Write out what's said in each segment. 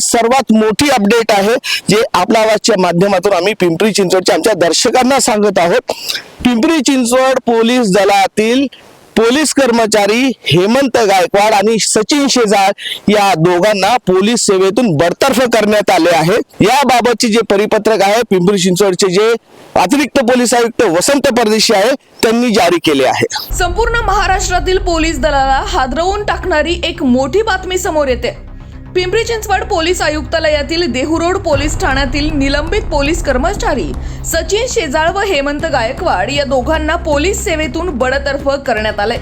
सर्वात मोठी अपडेट आहे जे आपल्या आवाजच्या माध्यमातून आम्ही पिंपरी चिंचवडच्या आमच्या दर्शकांना सांगत आहोत. पिंपरी चिंचवड पोलीस दलातील पोलीस कर्मचारी हेमंत गायकवाड आणि सचिन शेजार या दोघांना पोलीस सेवेतून बडतर्फ करण्यात आले आहे. याबाबतचे जे परिपत्रक आहे पिंपरी चिंचवडचे जे अतिरिक्त पोलीस आयुक्त वसंत परदेशी आहे त्यांनी जारी केले आहे. संपूर्ण महाराष्ट्रातील पोलीस दलाला हादरवून टाकणारी एक मोठी बातमी समोर येते. पिंपरी चिंचवड पोलीस आयुक्तालयातील देहुरोड पोलीस ठाण्यातील निलंबित पोलीस कर्मचारी सचिन शेजाळ व हेमंत गायकवाड या दोघांना पोलीस सेवेतून बडतर्फ करण्यात आले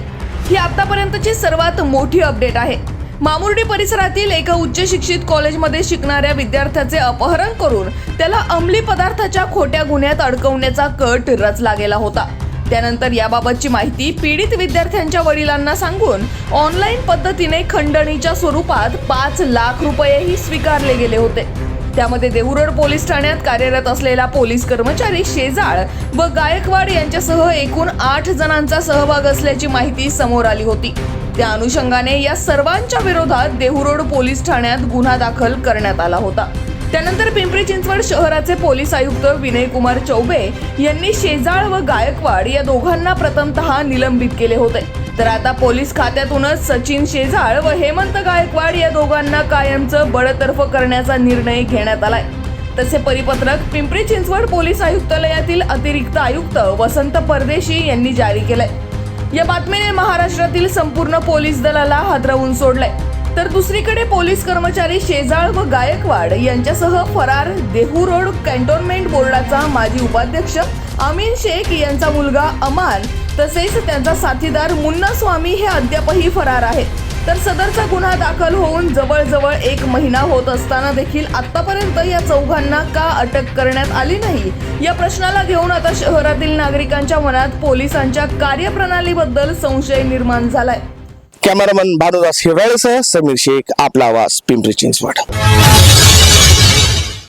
ही आतापर्यंतची सर्वात मोठी अपडेट आहे. मामुर्डी परिसरातील एका उच्च शिक्षित कॉलेजमध्ये शिकणाऱ्या विद्यार्थ्याचे अपहरण करून त्याला अंमली पदार्थाच्या खोट्या गुन्ह्यात अडकवण्याचा कट रचला गेला होता. त्यानंतर याबाबतची माहिती पीडित विद्यार्थ्यांच्या वडिलांना सांगून ऑनलाईन पद्धतीने खंडणीच्या स्वरूपात पाच लाख रुपयेही स्वीकारले गेले होते. त्यामध्ये देहुरड पोलीस ठाण्यात कार्यरत असलेला पोलीस कर्मचारी शेजाळ व गायकवाड यांच्यासह एकूण आठ जणांचा सहभाग असल्याची माहिती समोर आली होती. त्या अनुषंगाने या सर्वांच्या विरोधात देहुरोड पोलीस ठाण्यात गुन्हा दाखल करण्यात आला होता. त्यानंतर पिंपरी चिंचवड शहराचे पोलीस आयुक्त विनय कुमार चौबे यांनी शेजाळ व गायकवाड या दोघांना प्रथमतः निलंबित केले होते. तर आता पोलीस खात्यातूनच सचिन शेजाळ व हेमंत गायकवाड या दोघांना कायमचं बडतर्फ करण्याचा निर्णय घेण्यात आलाय. तसे परिपत्रक पिंपरी चिंचवड पोलीस आयुक्तालयातील अतिरिक्त आयुक्त वसंत परदेशी यांनी जारी केलंय. या बातमीने महाराष्ट्रातील संपूर्ण पोलीस दलाला हादरवून सोडलंय. तर दुसरीकडे पोलीस कर्मचारी शेजाळ व गायकवाड यांच्यासह फरार देहू रोड कॅन्टोन्मेंट बोर्डाचा माजी उपाध्यक्ष अमीन शेख यांचा मुलगा अमान तसेच त्यांचा साथीदार मुन्ना स्वामी हे अद्यापही फरार आहेत. तर सदरचा गुन्हा दाखल होऊन जवळजवळ एक महिना होत असताना देखील आतापर्यंत या चौघांना का अटक करण्यात आली नाही? या प्रश्नाला घेऊन आता शहरातील नागरिकांच्या मनात पोलिसांच्या कार्यप्रणालीबद्दल संशय निर्माण झालाय. कॅमेरामन भानुदास हिराळेसह समीर शेख आपला आवाज पिंपरी चिंचवड.